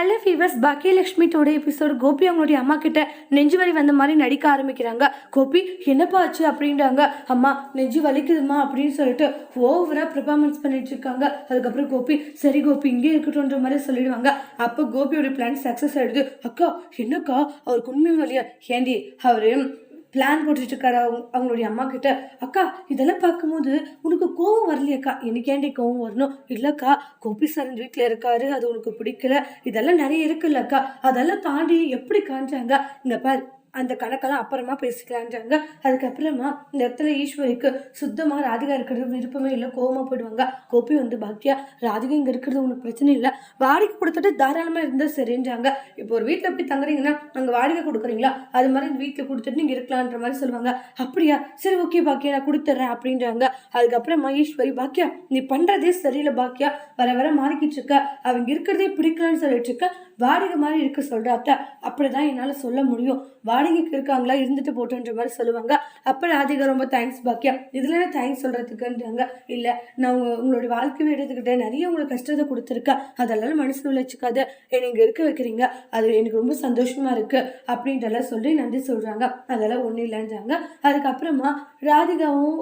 Hello viewers பாக்கியலட்சுமியோட episode Gopi அவங்களுடைய அம்மா கிட்ட நெஞ்சு வலி வந்த மாதிரி நடிக்க ஆரம்பிக்கிறாங்க. கோபி என்னப்பா ஆச்சு? அப்படின்றாங்க. அம்மா நெஞ்சு வலிக்குதுமா அப்படின்னு சொல்லிட்டு ஓவராக பெர்ஃபார்மன்ஸ் பண்ணிட்டு இருக்காங்க. அதுக்கப்புறம் கோபி சரி கோபி இங்கே இருக்கட்டும்ன்ற மாதிரி சொல்லிடுவாங்க. அப்போ கோபியோட பிளான் சக்ஸஸ் ஆயிடுது. அக்கா என்னக்கா? அவருக்கு உண்மை வழியா ஏண்டி அவர் பிளான் போட்டுட்டு இருக்காரு அவங்க அவங்களுடைய அம்மா கிட்ட அக்கா இதெல்லாம் பார்க்கும்போது உனக்கு கோவம் வரலையக்கா? இன்னைக்கேண்டி கோவம் வரணும்? இல்லைக்கா கோபி சார் வீட்டில் இருக்காரு அது உனக்கு பிடிக்கல. இதெல்லாம் நிறைய இருக்குல்லக்கா. அதெல்லாம் தாண்டி எப்படி காமிச்சாங்க? இந்த பார் அந்த கணக்கெல்லாம் அப்புறமா பேசிக்கலான்றாங்க அதுக்கப்புறமா இந்த இடத்துல ஈஸ்வரிக்கு சுத்தமாக ராதிகா இருக்கிறது விருப்பமே இல்லை கோபமாக போயிடுவாங்க. கோபி வந்து பாக்கியா ராதிகா இங்கே இருக்கிறது உனக்கு பிரச்சனை இல்லை. வாடகை கொடுத்துட்டு தாராளமாக இருந்தால் சரின்றாங்க. இப்போ ஒரு வீட்டில் போய் தங்குறீங்கன்னா அங்கே வாடகை கொடுக்குறீங்களா? அது மாதிரி இந்த வீட்டில் கொடுத்துட்டு நீங்கள் இருக்கலான்ற மாதிரி சொல்லுவாங்க. அப்படியா? சரி ஓகே பாக்கியா நான் கொடுத்துட்றேன் அப்படின்றாங்க. அதுக்கப்புறமா ஈஸ்வரி பாக்கியா நீ பண்ணுறதே சரியில்லை பாக்கியா வர வர மாறிக்கிட்டு இருக்க. அவங்க இருக்கிறதே பிடிக்கலன்னு சொல்லிட்டு இருக்க. வாடகை மாதிரி இருக்க சொல்கிற அத்தை அப்படிதான் என்னால் சொல்ல முடியும். வாடகைக்கு இருக்காங்களா? இருந்துட்டு போட்டுன்ற மாதிரி சொல்லுவாங்க. அப்போ ராதிகா ரொம்ப தேங்க்ஸ் பாக்கியா. இதில் என்ன தேங்க்ஸ் சொல்கிறதுக்குன்றாங்க இல்லை நான் உங்க உங்களுடைய வாழ்க்கை எடுத்துக்கிட்டேன் நிறைய உங்களுக்கு கஷ்டத்தை கொடுத்துருக்கேன். அதெல்லாம் மனசில் உழைச்சிக்காத என்னை இங்கே இருக்க வைக்கிறீங்க. அது எனக்கு ரொம்ப சந்தோஷமாக இருக்குது அப்படின்றலாம் சொல்லி நன்றி சொல்கிறாங்க அதெல்லாம் ஒன்றும் இல்லைன்றாங்க. அதுக்கப்புறமா ராதிகாவும்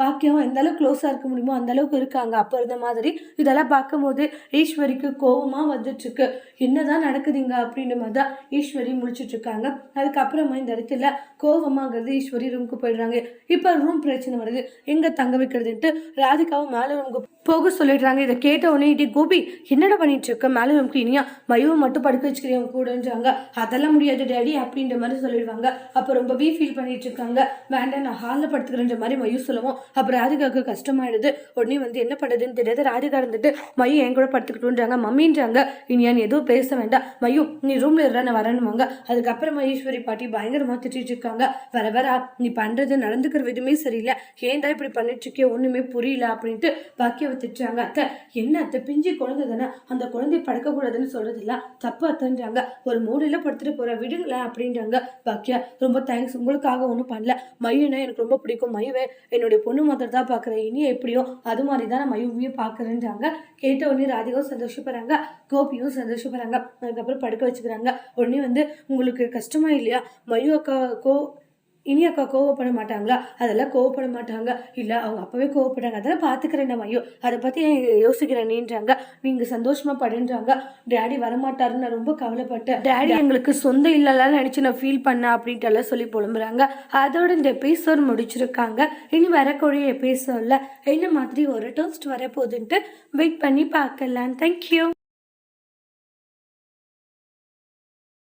பாக்கியம் எந்த அளவுக்கு க்ளோஸாக இருக்க முடியுமோ அந்த அளவுக்கு இருக்காங்க அப்போ இருந்த மாதிரி இதெல்லாம் பார்க்கும்போது ஈஸ்வரிக்கு கோபமாக வந்துட்டுருக்கு. என்னதான் நடக்குதுங்க அப்படின்ற மாதிரி தான் ஈஸ்வரி முடிச்சிட்டுருக்காங்க அதுக்கப்புறமா இந்த இடத்துல கோபமாகிறது ஈஸ்வரி ரூமுக்கு போயிடுறாங்க. இப்போ ரூம் பிரச்சனை வருது. எங்கே தங்க வைக்கிறதுன்ட்டு ராதிகாவும் மேலே ரூமுக்கு போக சொல்லிடுறாங்க. இதை கேட்ட உடனே இடி கோபி என்னடா பண்ணிட்டு இருக்க? மேலே ரூமுக்கு இனியா மயுவை மட்டும் படுக்க வச்சுக்கிறேன் கூடன்றாங்க. அதெல்லாம் முடியாது டேடி அப்படின்ற மாதிரி சொல்லிடுவாங்க. அப்போ ரொம்பவே ஃபீல் பண்ணிட்டு இருக்காங்க. வேண்டாம் நான் ஹாலில் படுத்துக்கிறேன்ற மாதிரி மயு சொல்லவும். அப்புறம் ராதிகாவுக்கு கஷ்டமாயிடுது. உடனே வந்து என்ன பண்ணுறதுன்னு தெரியாது ராதிகா இருந்துட்டு மயு என் கூட படுத்துக்கிட்டுன்றாங்க. மம்மின்றாங்க. இனி நீ எதுவும் பேச வேண்டாம். மையும் நீ ரூம்ல இருந்தா நான் வரணுமாங்க அதுக்கப்புறமா ஈஸ்வரி பாட்டி பயங்கரமா திட்டிட்டு இருக்காங்க. வர வர. நீ பண்றது நடந்துக்கிற விதமே சரியில்லை. ஏன்டா இப்படி பண்ணிட்டு இருக்கே ஒண்ணுமே புரியல. அப்படின்ட்டு பாக்கியாவை திட்டுறாங்க. அத்தை என்ன அத்தை? பிஞ்சு குழந்தை தானே. அந்த குழந்தைய படுக்கக்கூடாதுன்னு சொல்றதில்ல தப்பு அத்தைன்றாங்க. ஒரு மூடையில் படுத்துட்டு போற. விடுங்களேன் அப்படின்றாங்க பாக்கியா. ரொம்ப தேங்க்ஸ் உங்களுக்காக ஒன்றும் பண்ணல. மயுனா எனக்கு ரொம்ப பிடிக்கும். மையவே என்னுடைய பொண்ணு மாதிரி தான் பார்க்குறேன். இனி எப்படியோ அது மாதிரி தான் நம்ம மயுவையும் பார்க்குறேன்றாங்க. கேட்ட உடனே ராதிகாவும் சந்தோஷப்படுறாங்க கோபியும் சந்தோஷப்படுறாங்க அதுக்கப்புறம் படுக்க வச்சுக்கிறாங்க. உடனே வந்து உங்களுக்கு கஷ்டமா இல்லையா? மயு அக்கா கோ இனி அக்கா கோவப்பட மாட்டாங்களா? அதெல்லாம் கோவப்பட மாட்டாங்க. இல்லை அவங்க அப்போவே கோவப்படுறாங்க அதெல்லாம் பார்த்துக்கிறேன் நம்ம ஐயோ. அதை பற்றி ஏன் யோசிக்கிறேன் நீன்றாங்க? நீங்கள் சந்தோஷமாக படுன்றாங்க. டேடி வரமாட்டாருன்னு நான் ரொம்ப கவலைப்பட்டேன். டேடி எங்களுக்கு சொந்த இல்லைலாம் நினச்சி நான் ஃபீல் பண்ணேன் அப்படின்ட்டு எல்லாம் சொல்லி புலம்புறாங்க. அதோட இந்த எபிசோட் முடிச்சிருக்காங்க. இனி வரக்கூடிய எபிசோடில் என்ன மாதிரி ஒரு டோஸ்ட் வரப்போகுதுன்ட்டு வெயிட் பண்ணி பார்க்கலாம். தேங்க்யூ